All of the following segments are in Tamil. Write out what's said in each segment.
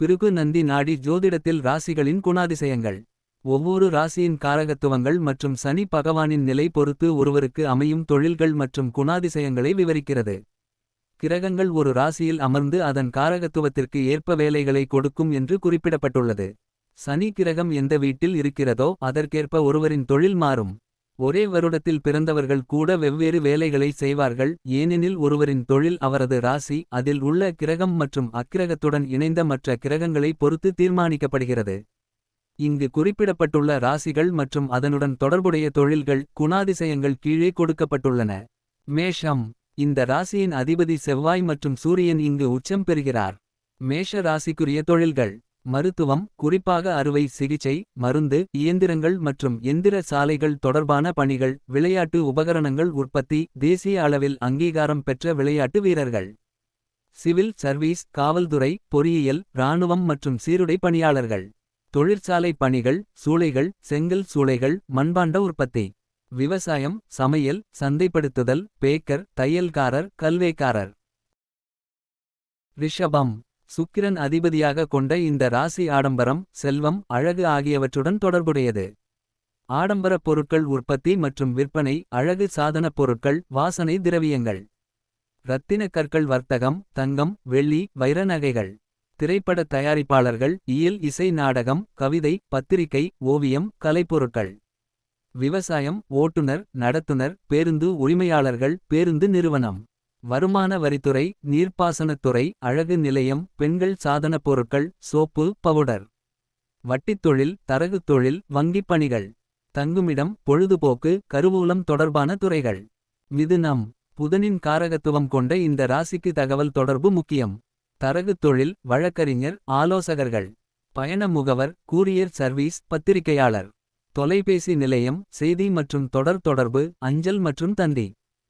பிருகு நந்தி நாடி ஜோதிடத்தில் ராசிகளின் குணாதிசயங்கள். ஒவ்வொரு ராசியின் காரகத்துவங்கள் மற்றும் சனி பகவானின் நிலை பொறுத்து ஒருவருக்கு அமையும் தொழில்கள் மற்றும் குணாதிசயங்களை விவரிக்கிறது. கிரகங்கள் ஒரு ராசியில் அமர்ந்து அதன் காரகத்துவத்திற்கு ஏற்ப வேலைகளை கொடுக்கும் என்று குறிப்பிடப்பட்டுள்ளது. சனி கிரகம் எந்த வீட்டில் இருக்கிறதோ அதற்கேற்ப ஒருவரின் தொழில் மாறும். ஒரே வருடத்தில் பிறந்தவர்கள் கூட வெவ்வேறு வேலைகளை செய்வார்கள் ஏனெனில் ஒருவரின் தொழில் அவரது ராசி அதில் உள்ள கிரகம் மற்றும் அக்கிரகத்துடன் இணைந்த மற்ற கிரகங்களை பொறுத்து தீர்மானிக்கப்படுகிறது. இங்கு குறிப்பிடப்பட்டுள்ள ராசிகள் மற்றும் அதனுடன் தொடர்புடைய தொழில்கள் குணாதிசயங்கள் கீழே கொடுக்கப்பட்டுள்ளன. மேஷம் இந்த ராசியின் அதிபதி செவ்வாய் மற்றும் சூரியன் இங்கு உச்சம் பெறுகிறார். மேஷ ராசிக்குரிய தொழில்கள் மருத்துவம் குறிப்பாக அறுவை சிகிச்சை மருந்து இயந்திரங்கள் மற்றும் எந்திர சாலைகள் தொடர்பான பணிகள் விளையாட்டு உபகரணங்கள் உற்பத்தி தேசிய அளவில் அங்கீகாரம் பெற்ற விளையாட்டு வீரர்கள். சிவில் சர்வீஸ் காவல்துறை பொறியியல் இராணுவம் மற்றும் சீருடை பணியாளர்கள். தொழிற்சாலை பணிகள் சூளைகள் செங்கல் சூளைகள் மண்பாண்ட உற்பத்தி. விவசாயம் சமையல் சந்தைப்படுத்துதல் பேக்கர் தையல்காரர் கல்வேக்காரர். ரிஷபம். சுக்கிரன் அதிபதியாக கொண்ட இந்த ராசி ஆடம்பரம் செல்வம் அழகு ஆகியவற்றுடன் தொடர்புடையது. ஆடம்பரப் பொருட்கள் உற்பத்தி மற்றும் விற்பனை அழகு சாதனப் பொருட்கள் வாசனை திரவியங்கள். இரத்தின கற்கள் வர்த்தகம் தங்கம் வெள்ளி வைர நகைகள். திரைப்பட தயாரிப்பாளர்கள் இயல் இசை நாடகம் கவிதை பத்திரிகை ஓவியம் கலைப்பொருட்கள். விவசாயம் ஓட்டுநர் நடத்துனர் பேருந்து உரிமையாளர்கள் பேருந்து நிறுவனம். வருமான வரித்துறை நீர்ப்பாசனத்துறை அழகு நிலையம் பெண்கள் சாதனப் பொருட்கள் சோப்பு பவுடர். வட்டித்தொழில் தரகு தொழில் வங்கிப் பணிகள். தங்குமிடம் பொழுதுபோக்கு கருவூலம் தொடர்பான துறைகள். மிதுனம். புதனின் காரகத்துவம் கொண்ட இந்த ராசிக்கு தகவல் தொடர்பு முக்கியம். தரகு தொழில் வழக்கறிஞர் ஆலோசகர்கள். பயண முகவர் கூரியர் சர்வீஸ் பத்திரிகையாளர். தொலைபேசி நிலையம் செய்தி மற்றும் தொடர் தொடர்பு அஞ்சல் மற்றும் தந்தி.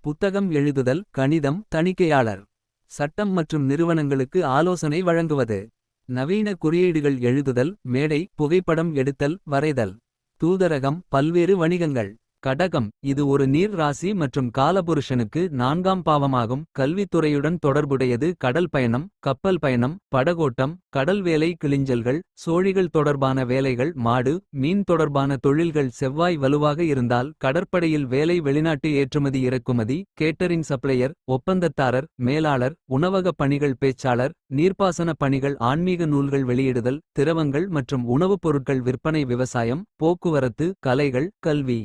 புத்தகம் எழுதுதல் கணிதம் தணிக்கையாளர். சட்டம் மற்றும் நிறுவனங்களுக்கு ஆலோசனை வழங்குவது. நவீன குறியீடுகள் எழுதுதல் மேடை புகைப்படம் எடுத்தல் வரைதல். தூதரகம் பல்வேறு வணிகங்கள். கடகம் இது ஒரு நீர் ராசி மற்றும் காலபுருஷனுக்கு நான்காம் பாவமாகும். கல்வித்துறையுடன் தொடர்புடையது கடல் பயணம் கப்பல் பயணம் படகோட்டம் கடல் வேலை கிளிஞ்சல்கள் சோழிகள் தொடர்பான வேலைகள் மாடு மீன் தொடர்பான தொழில்கள் செவ்வாய் வலுவாக இருந்தால் கடற்படையில் வேலை வெளிநாட்டு ஏற்றுமதி இறக்குமதி கேட்டரிங் சப்ளையர் ஒப்பந்தத்தாரர் மேலாளர் உணவக பணிகள் பேச்சாளர் நீர்ப்பாசன பணிகள் ஆன்மீக நூல்கள் வெளியிடுதல் திரவங்கள் மற்றும் உணவுப் பொருட்கள் விற்பனை விவசாயம் போக்குவரத்து கலைகள் கல்வி.